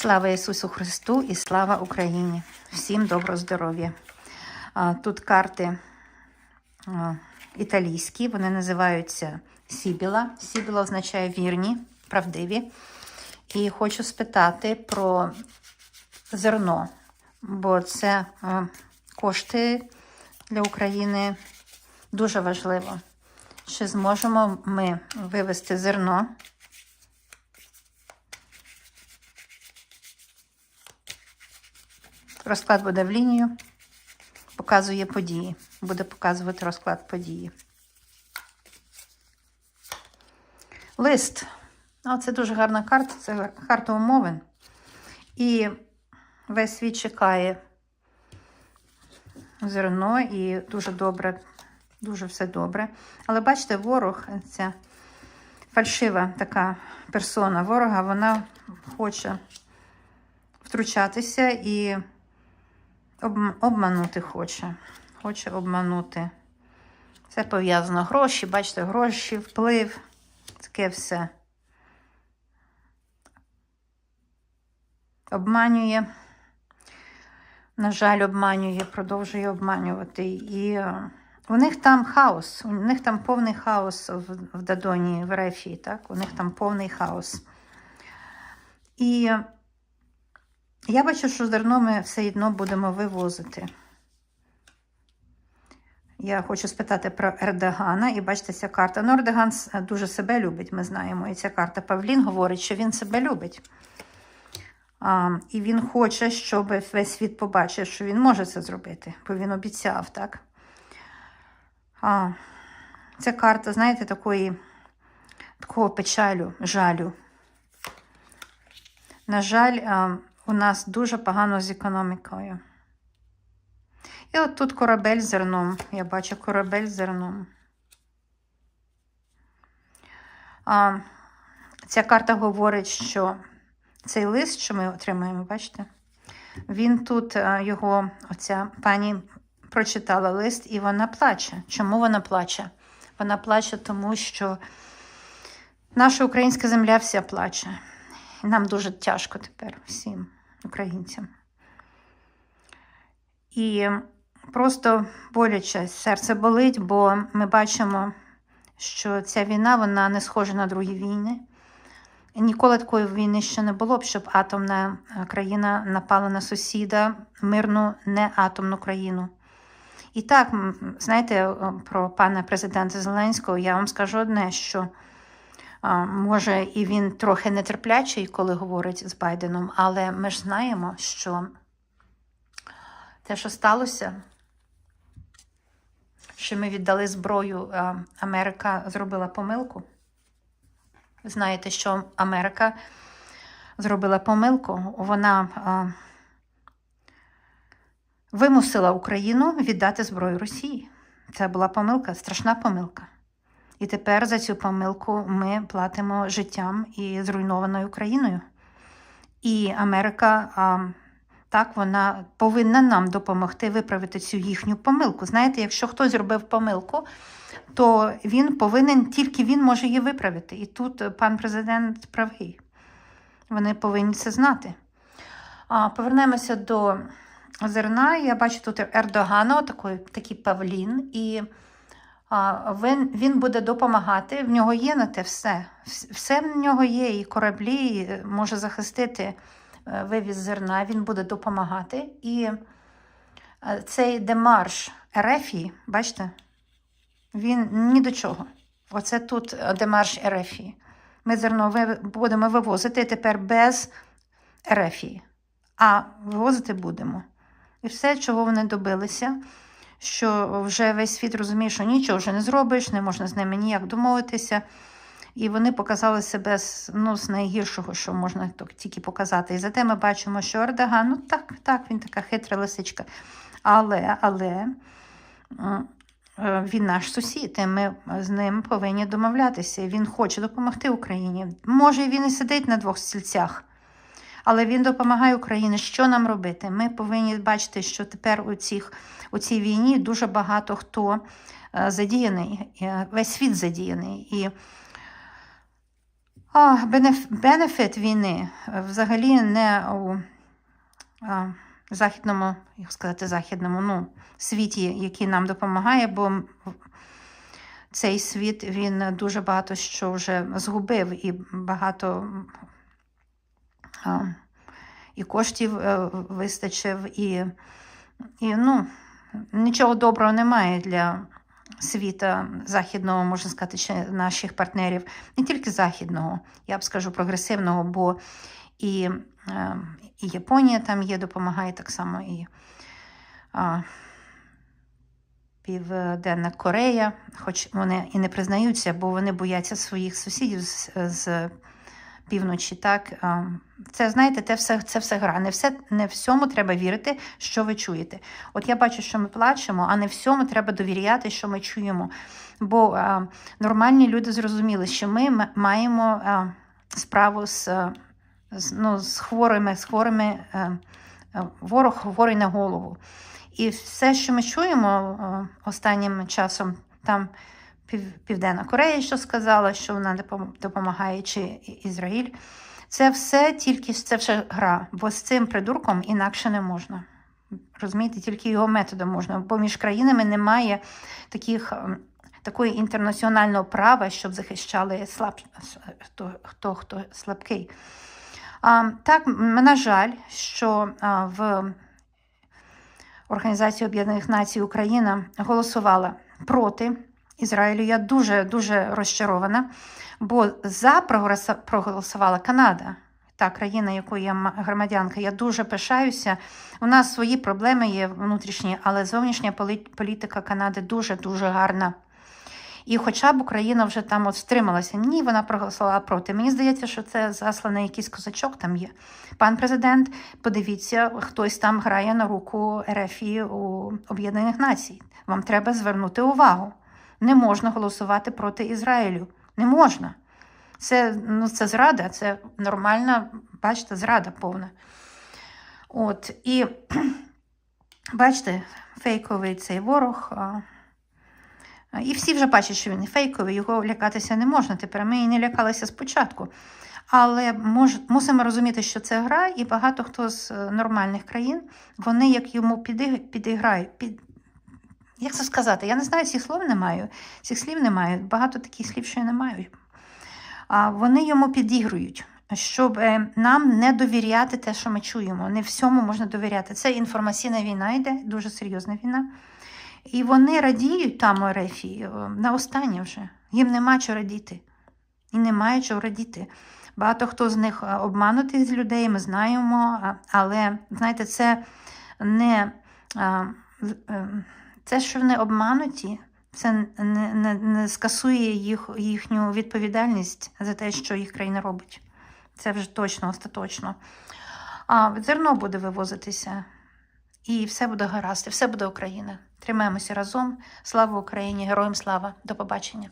Слава Ісусу Христу і слава Україні! Всім доброго здоров'я! Тут карти італійські, вони називаються Сібіла. Сібіла означає вірні, правдиві. І хочу спитати про зерно, бо це кошти для України дуже важливо. Чи зможемо ми вивести зерно? Розклад буде в лінію, показує події. Буде показувати розклад події. Лист. О, це дуже гарна карта, це карта умовин. І весь світ чекає зерно і дуже добре, дуже все добре. Але бачите, ворог, ця фальшива така персона ворога, вона хоче втручатися і обманути хоче. Хоче обманути. Це пов'язано гроші, бачите, гроші, вплив, таке все. Обманює. На жаль, обманює, продовжує обманювати. І е, у них там хаос, у них там повний хаос в, Дадоні, в Рефії, так? У них там повний хаос. І я бачу, що зерно ми все одно будемо вивозити. Я хочу спитати про Ердогана, і бачите, ця карта. Ну, Ердоган дуже себе любить, ми знаємо. І ця карта Павлін говорить, що він себе любить. А, І він хоче, щоб весь світ побачив, що він може це зробити, бо він обіцяв, так? А, Ця карта, знаєте, такої, такого печалю, жалю. На жаль, у нас дуже погано з економікою. І от тут корабель зерном. Я бачу корабель зерном. А, Ця карта говорить, що цей лист, що ми отримаємо, бачите? Він тут, його, оця пані прочитала лист, і вона плаче. Чому вона плаче? Вона плаче, тому що наша українська земля вся плаче. І нам дуже тяжко тепер всім українцям. І просто боляче серце болить, бо ми бачимо, що ця війна вона не схожа на другі війни. Ніколи такої війни ще не було б, щоб атомна країна напала на сусіда, мирну, не атомну країну. І так, знаєте, про пана президента Зеленського, я вам скажу одне, що Може, і він трохи нетерплячий, коли говорить з Байденом, але ми ж знаємо, що те, що сталося, що ми віддали зброю, Америка зробила помилку. Знаєте, що Америка зробила помилку, вона вимусила Україну віддати зброю Росії. Це була помилка, страшна помилка. І тепер за цю помилку ми платимо життям і зруйнованою Україною. І Америка а, так вона повинна нам допомогти виправити цю їхню помилку. Знаєте, якщо хтось зробив помилку, то він повинен, тільки він може її виправити. І тут пан президент правий. Вони повинні це знати. А, Повернемося до зерна. Я бачу тут Ердогана, такий, такий Павлін. і він він буде допомагати, в нього є на те все. Все в нього є, і кораблі, і може захистити е, вивіз зерна, він буде допомагати. І е, цей демарш Ерефії, бачите, він ні до чого. Оце тут е, демарш Ерефії. Ми зерно будемо вивозити тепер без Ерефії, а вивозити будемо. І все, чого вони добилися що вже весь світ розуміє, що нічого вже не зробиш, не можна з ними ніяк домовитися. І вони показали себе ну, з найгіршого, що можна тільки показати. І зате ми бачимо, що Ердоган, ну так, так, він така хитра лисичка. Але, але е, він наш сусід, і ми з ним повинні домовлятися. Він хоче допомогти Україні. Може, він і сидить на двох стільцях. Але він допомагає Україні. Що нам робити? Ми повинні бачити, що тепер у цих, у цій війні дуже багато хто задіяний, весь світ задіяний. І А, бенефіт війни е, взагалі не у а, західному, як сказати, західному ну, світі, який нам допомагає, бо цей світ він дуже багато що вже згубив і багато і коштів е, вистачив, і, і ну, нічого доброго немає для світа західного, можна сказати, чи наших партнерів, не тільки західного, я б скажу прогресивного, бо і, е, і Японія там є, допомагає так само і а, Південна Корея, хоч вони і не признаються, бо вони бояться своїх сусідів з, з півночі. Так? Це, знаєте, це все, це все гра. Не, все, не всьому треба вірити, що ви чуєте. От я бачу, що ми плачемо, а не всьому треба довіряти, що ми чуємо. Бо а, нормальні люди зрозуміли, що ми маємо а, справу з, а, з, ну, з хворими, з хворими е, е, ворог хворий на голову. І все, що ми чуємо е, останнім часом, там Південна Корея, що сказала, що вона допом- допомагає, чи Ізраїль. Це все тільки це все гра, бо з цим придурком інакше не можна. Розумієте, тільки його методом можна, бо між країнами немає таких, ем, такої інтернаціонального права, щоб захищали слаб, хто, хто, хто слабкий. А, так, на жаль, що а, в Організації Об'єднаних Націй Україна голосувала проти Ізраїлю. Я дуже дуже розчарована, бо за проголосувала Канада, та країна, якої я громадянка. Я дуже пишаюся. У нас свої проблеми є внутрішні, але зовнішня політика Канади дуже дуже гарна. І хоча б Україна вже там от стрималася, ні, вона проголосувала проти. Мені здається, що це засланий якийсь козачок там є. Пан президент, подивіться, хтось там грає на руку РФІ у Об'єднаних Націй. Вам треба звернути увагу. Не можна голосувати проти Ізраїлю. Не можна. Це, ну, це зрада, це нормальна, бачите, зрада повна. От, і бачите, фейковий цей ворог. а, і всі вже бачать, що він фейковий, його лякатися не можна. Тепер ми і не лякалися спочатку. Але мож, мусимо розуміти, що це гра, і багато хто з е, нормальних країн, вони як йому підіграють. Під... Як це сказати? Я не знаю, цих слов не маю, цих слів не маю. Багато таких слів, я не маю. А вони йому підігрують, щоб е, нам не довіряти те, що ми чуємо. Не всьому можна довіряти. Це інформаційна війна йде, дуже серйозна війна. І вони радіють там у е, на останнє вже. Їм нема чого радіти. І немає чого радіти. Багато хто з них е, обманутий з людей, ми знаємо, але знаєте, це не а, з- е, це, що вони обмануті, це не, не, не скасує їх, їхню відповідальність за те, що їх країна робить. Це вже точно, остаточно. А зерно буде вивозитися. І все буде гаразд, і все буде Україна. Тримаємося разом. Слава Україні! Героям слава! До побачення!